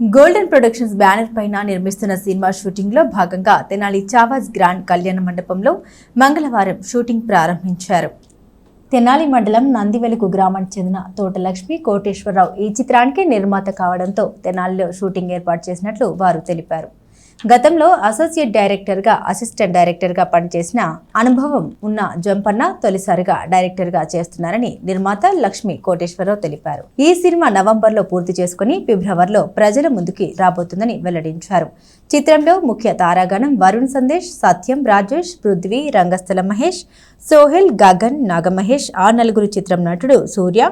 Golden productions banner పైన నిర్మిస్తున్న cinema షూటింగ్లో భాగంగా తెనాలి చావాజ్ గ్రాండ్ కళ్యాణ మండపంలో మంగళవారం షూటింగ్ ప్రారంభించారు. తెనాలి మండలం నందివెలుగు గ్రామానికి చెందిన తోటలక్ష్మి కోటేశ్వరరావు ఈ చిత్రానికి నిర్మాత కావడంతో తెనాలిలో షూటింగ్ ఏర్పాటు చేసినట్లు వారు తెలిపారు. గతంలో అసోసియేట్ డైరెక్టర్గా అసిస్టెంట్ డైరెక్టర్గా పనిచేసిన అనుభవం ఉన్న జంపన్న తొలిసారిగా డైరెక్టర్గా చేస్తున్నారని నిర్మాత లక్ష్మి కోటేశ్వరరావు తెలిపారు. ఈ సినిమా నవంబర్లో పూర్తి చేసుకుని ఫిబ్రవరిలో ప్రజల ముందుకి రాబోతుందని వెల్లడించారు. చిత్రంలో ముఖ్య తారాగణం వరుణ్ సందేశ్ సత్యం రాజేష్ పృథ్వీ రంగస్థల మహేష్ సోహెల్ గగన్ నాగమహేష్ ఆ నలుగురు చిత్రం నటుడు సూర్య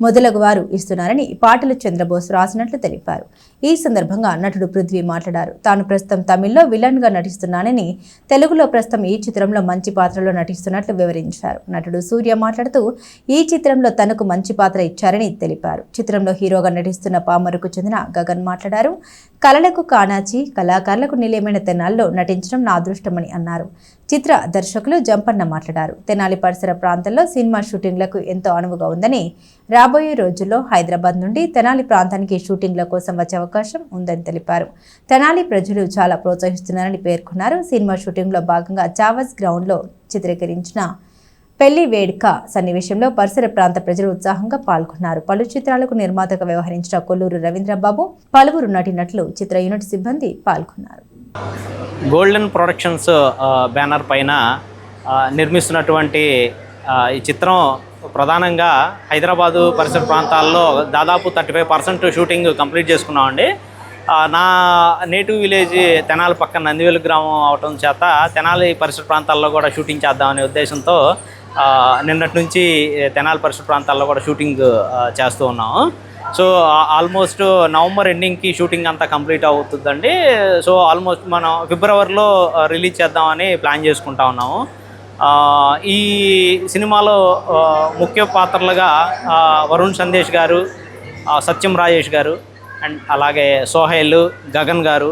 మొదలగు వారు ఇస్తున్నారని పాటలు చంద్రబోస్ రాసినట్లు తెలిపారు. ఈ సందర్భంగా నటుడు పృథ్వీ మాట్లాడారు. తాను ప్రస్తుతం తమిళ్ళో విలన్గా నటిస్తున్నానని తెలుగులో ప్రస్తుతం ఈ చిత్రంలో మంచి పాత్రలో నటిస్తున్నట్లు వివరించారు. నటుడు సూర్య మాట్లాడుతూ ఈ చిత్రంలో తనకు మంచి పాత్ర ఇచ్చారని తెలిపారు. చిత్రంలో హీరోగా నటిస్తున్న పామరుకు చెందిన గగన్ మాట్లాడారు. కళలకు కానాచి కళాకారులకు నిలయమైన తెనాల్లో నటించడం నా అదృష్టమని అన్నారు. చిత్ర దర్శకులు జంపన్న మాట్లాడారు. తెనాలి పరిసర ప్రాంతాల్లో సినిమా షూటింగ్లకు ఎంతో అనువుగా ఉందని రాబోయే రోజుల్లో హైదరాబాద్ నుండి తెనాలి ప్రాంతానికి షూటింగ్ల కోసం వచ్చే అవకాశం ఉందని తెలిపారు. తెనాలి ప్రజలు చాలా ప్రోత్సహిస్తున్నారని పేర్కొన్నారు. సినిమా షూటింగ్లో భాగంగా చావస్ గ్రౌండ్లో చిత్రీకరించిన పెళ్ళి వేడుక సన్నివేశంలో పరిసర ప్రాంత ప్రజలు ఉత్సాహంగా పాల్గొన్నారు. పలు చిత్రాలకు నిర్మాతగా వ్యవహరించిన కొల్లూరు రవీంద్రబాబు పలువురు నటినట్లు చిత్ర యూనిట్ సిబ్బంది పాల్గొన్నారు. గోల్డెన్ ప్రొడక్షన్స్ బ్యానర్ పైన నిర్మిస్తున్నటువంటి ఈ చిత్రం ప్రధానంగా హైదరాబాదు పరిసర ప్రాంతాల్లో దాదాపు thirty five percent shooting complete చేసుకున్నామండి. నా నేటివ్ విలేజ్ తెనాలి పక్కన నందివేలు గ్రామం అవటం చేత తెనాలి పరిసర ప్రాంతాల్లో కూడా షూటింగ్ చేద్దామనే ఉద్దేశంతో నిన్నటి నుంచి తెనాలి పరిసర ప్రాంతాల్లో కూడా షూటింగ్ చేస్తూ ఉన్నాము. సో ఆల్మోస్ట్ నవంబర్ ఎండింగ్కి షూటింగ్ అంతా కంప్లీట్ అవుతుందండి. సో ఆల్మోస్ట్ మనం ఫిబ్రవరిలో రిలీజ్ చేద్దామని ప్లాన్ చేసుకుంటా ఉన్నాము. ఈ సినిమాలో ముఖ్య పాత్రలుగా వరుణ్ సందేశ్ గారు సత్యం రాజేష్ గారు అండ్ అలాగే సోహైల్ గగన్ గారు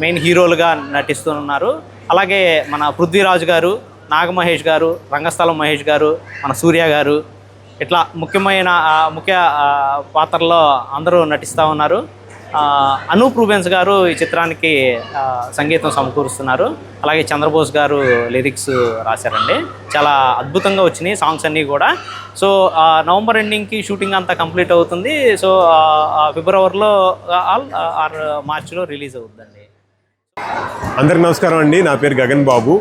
మెయిన్ హీరోలుగా నటిస్తున్నారు అలాగే మన పృథ్వీరాజు గారు నాగమహేష్ గారు రంగస్థలం మహేష్ గారు మన సూర్య గారు ఇట్లా ముఖ్యమైన ముఖ్య పాత్రల్లో అందరూ నటిస్తూ ఉన్నారు. అనూప్ రూబెన్స్ గారు ఈ చిత్రానికి సంగీతం సమకూరుస్తున్నారు. అలాగే చంద్రబోస్ గారు లిరిక్స్ రాశారండి. చాలా అద్భుతంగా వచ్చినాయి సాంగ్స్ అన్నీ కూడా. సో నవంబర్ ఎండింగ్కి షూటింగ్ అంతా కంప్లీట్ అవుతుంది. సో ఫిబ్రవరిలో ఆల్ ఆర్ మార్చిలో రిలీజ్ అవుతుందండి. అందరికి నమస్కారం అండి. నా పేరు గగన్ బాబు.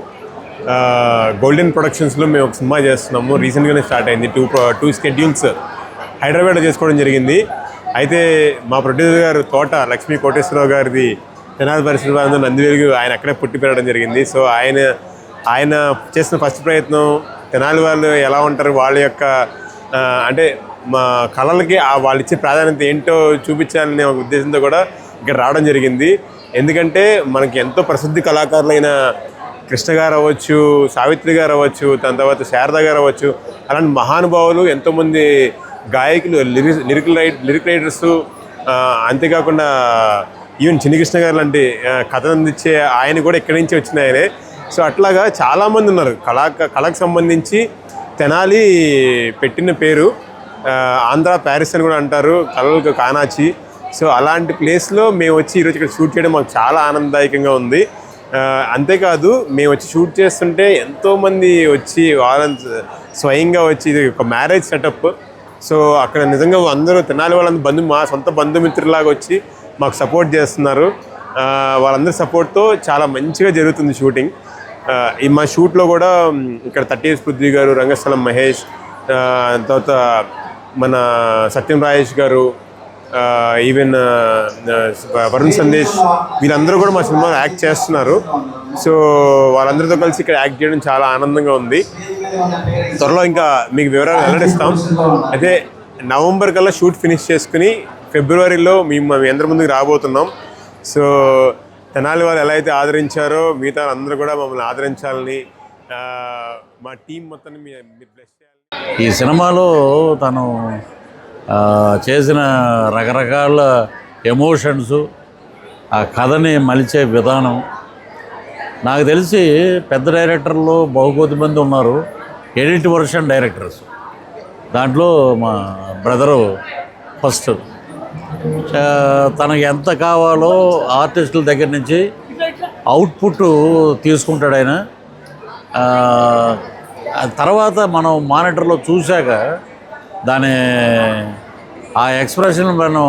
గోల్డెన్ ప్రొడక్షన్స్లో మేము ఒక సినిమా చేస్తున్నాము. రీసెంట్గానే స్టార్ట్ అయింది. టూ టూ స్కెడ్యూల్స్ హైదరాబాద్లో చేసుకోవడం జరిగింది. అయితే మా ప్రొడ్యూసర్ గారు తోట లక్ష్మీ కోటేశ్వరరావు గారిది తెనాలి పరిశ్రమ నందివేలుగు ఆయన అక్కడే పుట్టి పెరగడం జరిగింది. సో ఆయన ఆయన చేసిన ఫస్ట్ ప్రయత్నం తెనాలి వాళ్ళు ఎలా ఉంటారు వాళ్ళ యొక్క అంటే మా కళలకి ఆ వాళ్ళు ఇచ్చే ప్రాధాన్యత ఏంటో చూపించాలనే ఒక ఉద్దేశంతో కూడా ఇక్కడ రావడం జరిగింది. ఎందుకంటే మనకి ఎంతో ప్రసిద్ధి కళాకారులైన కృష్ణ గారు అవ్వచ్చు సావిత్రి గారు అవ్వచ్చు దాని తర్వాత శారద గారు అవ్వచ్చు అలాంటి మహానుభావులు ఎంతోమంది గాయకులు lyric lyrical write lyric writers అంతేకాకుండా ఈవెన్ చిన్నకృష్ణ గారు లాంటి కథ అందించే ఆయన కూడా ఇక్కడి నుంచి వచ్చిన ఆయనే. సో అట్లాగా చాలామంది ఉన్నారు. కళా కళకు సంబంధించి తెనాలి పెట్టిన పేరు ఆంధ్ర ప్యారిస్ అని కూడా అంటారు కళలకు కానాచి. సో అలాంటి ప్లేస్లో మేము వచ్చి ఈరోజు ఇక్కడ షూట్ చేయడం మాకు చాలా ఆనందదాయకంగా ఉంది. అంతేకాదు మేము వచ్చి షూట్ చేస్తుంటే ఎంతోమంది వచ్చి వారం స్వయంగా వచ్చి ఇది ఒక మ్యారేజ్ సెటప్. సో అక్కడ నిజంగా అందరూ తినాలి వాళ్ళందరూ బంధు మా సొంత బంధుమిత్రులాగా వచ్చి మాకు సపోర్ట్ చేస్తున్నారు. వాళ్ళందరి సపోర్ట్తో చాలా మంచిగా జరుగుతుంది షూటింగ్. ఈ మా షూట్లో కూడా ఇక్కడ థర్టీ పృథ్వీ గారు రంగస్థలం మహేష్ తర్వాత మన సత్యం రాజేష్ గారు ఈవెన్ వరుణ్ సందేశ్ వీళ్ళందరూ కూడా మా సినిమాలో యాక్ట్ చేస్తున్నారు. సో వాళ్ళందరితో కలిసి ఇక్కడ యాక్ట్ చేయడం చాలా ఆనందంగా ఉంది. త్వరలో ఇంకా మీకు వివరాలు వెల్లడిస్తాం. అయితే నవంబర్ కల్లా షూట్ ఫినిష్ చేసుకుని ఫిబ్రవరిలో మేము మీ అందరి ముందుకు రాబోతున్నాం. సో తెనాలి వాళ్ళు ఎలా అయితే ఆదరించారో మిగతా అందరూ కూడా మమ్మల్ని ఆదరించాలని మా టీం మొత్తాన్ని మీ- బ్లెస్ చేయాలి ఈ సినిమాలో తను చేసిన రకరకాల ఎమోషన్స్ ఆ కథని మలిచే విధానం. నాకు తెలిసి పెద్ద డైరెక్టర్లు బహుకొద్ది మంది ఉన్నారు ఎడిట్ వర్షన్ డైరెక్టర్స్. దాంట్లో మా బ్రదరు ఫస్ట్. తనకు ఎంత కావాలో ఆర్టిస్టుల దగ్గర నుంచి అవుట్పుట్ తీసుకుంటాడు ఆయన. తర్వాత మనం మానిటర్లో చూశాక దాని ఆ ఎక్స్ప్రెషన్ మనం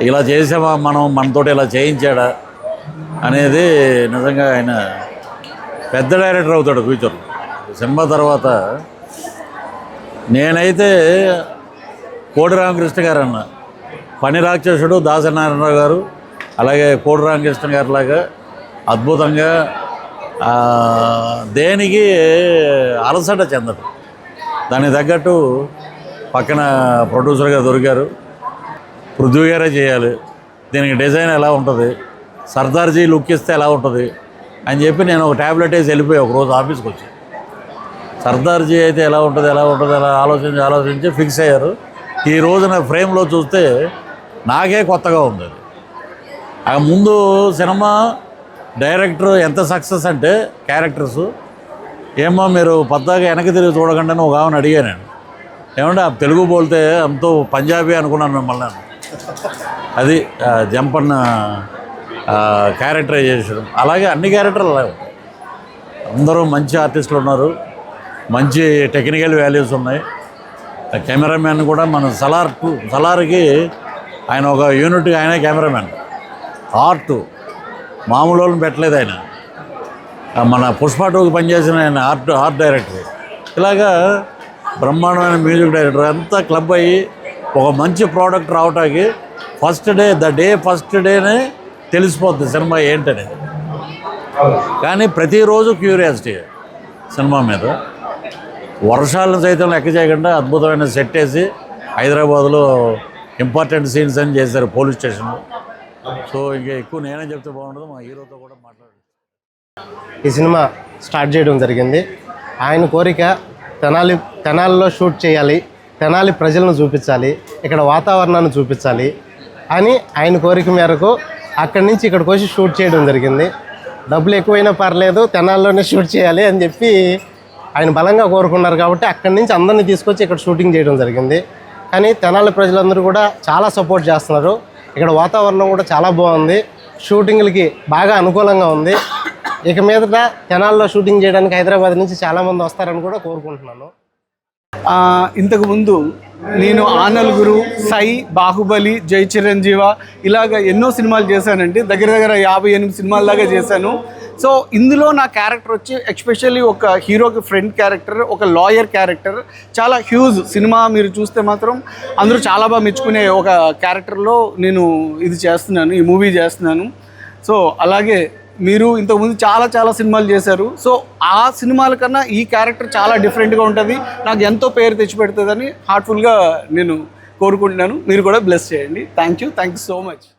ఇలా చేసామా మనం మనతోటి ఇలా చేయించాడా అనేది నిజంగా ఆయన పెద్ద డైరెక్టర్ అవుతాడు ఫ్యూచర్ సినిమా తర్వాత నేనైతే కోడి రామకృష్ణ గారు అన్న పని రాక్షసుడు దాసనారాయణరావు గారు అలాగే కోడి రామకృష్ణ గారు లాగా అద్భుతంగా దేనికి అలసట చెందడు దానికి తగ్గట్టు పక్కన ప్రొడ్యూసర్గా దొరికారు. పృథ్వీ గారే చేయాలి. దీనికి డిజైన్ ఎలా ఉంటుంది? సర్దార్జీ లుక్ ఇస్తే ఎలా ఉంటుంది? అని చెప్పి నేను ఒక ట్యాబ్లెట్ వేసి వెళ్ళిపోయి ఒక రోజు ఆఫీస్కి వచ్చి. సర్దార్జీ అయితే ఎలా ఉంటుంది ఎలా ఉంటుంది అలా ఆలోచించి ఆలోచించి ఫిక్స్ అయ్యారు. ఈ రోజున ఫ్రేమ్లో చూస్తే నాకే కొత్తగా ఉంది అది. ఆ ముందు సినిమా డైరెక్టర్ ఎంత సక్సెస్ అంటే క్యారెక్టర్స్ ఏమో మీరు పద్దాగా వెనక తిరిగి చూడకుండా అని ఒక ఆమెను అడిగాను నేను. ఏమంటే ఆ తెలుగు బోల్తే అంతో పంజాబీ అనుకున్నాను మిమ్మల్ని. అది జంపన్న జంపన్న క్యారెక్టరైజేషన్. అలాగే అన్ని క్యారెక్టర్లు అలాగే. అందరూ మంచి ఆర్టిస్టులు ఉన్నారు. మంచి టెక్నికల్ వాల్యూస్ ఉన్నాయి. ఆ కెమెరామ్యాన్ కూడా మన సలార్ టూ సలార్కి ఆయన ఒక యూనిట్ ఆయన కెమెరామ్యాన్. ఆర్ట్. మామూలు వాళ్ళని పెట్టలేదు ఆయన. మన పుష్ప టూకి పనిచేసిన ఆయన ఆర్ట్ ఆర్ట్ డైరెక్టర్. ఇలాగా బ్రహ్మాండమైన మ్యూజిక్ డైరెక్టర్ అంతా క్లబ్ అయ్యి ఒక మంచి ప్రోడక్ట్ రావటానికి first day the day first డేనే తెలిసిపోతుంది సినిమా ఏంటనేది. కానీ ప్రతిరోజు క్యూరియాసిటీ సినిమా మీద. వర్షాలను సైతం లెక్క చేయకుండా అద్భుతమైన సెట్ వేసి హైదరాబాద్లో ఇంపార్టెంట్ సీన్స్ అని చేశారు పోలీస్ స్టేషన్లో సో ఇంకా ఎక్కువ నేనే చెప్తే బాగుండదు మా హీరోతో కూడా మాట్లాడు. ఈ సినిమా స్టార్ట్ చేయడం జరిగింది. ఆయన కోరిక తెనాలి తెనాలిలో షూట్ చేయాలి. తెనాలి ప్రజలను చూపించాలి. ఇక్కడ వాతావరణాన్ని చూపించాలి అని ఆయన కోరిక మేరకు అక్కడి నుంచి ఇక్కడికి వచ్చి షూట్ చేయడం జరిగింది. డబ్బులు ఎక్కువైనా పర్లేదు తెనాల్లోనే షూట్ చేయాలి అని చెప్పి ఆయన బలంగా కోరుకున్నారు కాబట్టి అక్కడి నుంచి అందరినీ తీసుకొచ్చి ఇక్కడ షూటింగ్ చేయడం జరిగింది. కానీ తెనాలి ప్రజలందరూ కూడా చాలా సపోర్ట్ చేస్తున్నారు. ఇక్కడ వాతావరణం కూడా చాలా బాగుంది. షూటింగ్లకి బాగా అనుకూలంగా ఉంది. ఇక మీదట తెనాల్లో షూటింగ్ చేయడానికి హైదరాబాద్ నుంచి చాలామంది వస్తారని కూడా కోరుకుంటున్నాను. ఇంతకుముందు నేను ఆనల్గురు సై బాహుబలి జై చిరంజీవ ఇలాగ ఎన్నో సినిమాలు చేశానండి. దగ్గర దగ్గర యాభై ఎనిమిది సినిమాల దాకా చేశాను. సో ఇందులో నా క్యారెక్టర్ వచ్చి ఎక్స్పెషల్లీ ఒక హీరోకి ఫ్రెండ్ క్యారెక్టర్ ఒక లాయర్ క్యారెక్టర్ చాలా హ్యూజ్ సినిమా మీరు చూస్తే మాత్రం అందరూ చాలా బాగా మెచ్చుకునే ఒక క్యారెక్టర్లో నేను ఇది చేస్తున్నాను ఈ మూవీ చేస్తున్నాను. సో అలాగే మీరు ఇంతకుముందు చాలా చాలా సినిమాలు చేశారు. సో ఆ సినిమాల కన్నా ఈ క్యారెక్టర్ చాలా డిఫరెంట్గా ఉంటుంది. నాకు ఎంతో పేరు తెచ్చిపెడుతుందని హార్ట్ఫుల్గా నేను కోరుకుంటున్నాను. మీరు కూడా బ్లెస్ చేయండి. Thank you. Thank you so much.